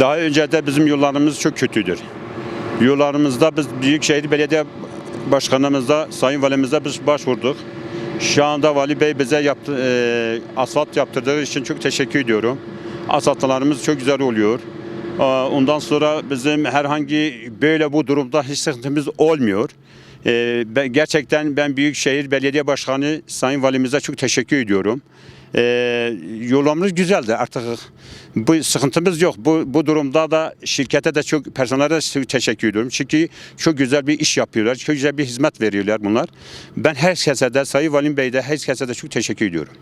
Daha önce de bizim yollarımız çok kötüdür. Yollarımızda biz Büyükşehir Belediye Başkanımızda, Sayın Valimizde biz başvurduk. Şu anda Vali Bey bize yaptı, e, asfalt yaptırdığı için çok teşekkür ediyorum. Asfaltlarımız çok güzel oluyor. Aa, Ondan sonra bizim herhangi böyle bu durumda hiç sıkıntımız olmuyor. Ee, ben, gerçekten ben Büyükşehir Belediye Başkanı Sayın Valimize çok teşekkür ediyorum. Ee, yollarımız güzeldi artık bu sıkıntımız yok. Bu, bu durumda da şirkete de çok personele de teşekkür ediyorum. Çünkü çok güzel bir iş yapıyorlar. Çok güzel bir hizmet veriyorlar bunlar. Ben herkese de Sayın Valim Bey'de herkese de çok teşekkür ediyorum.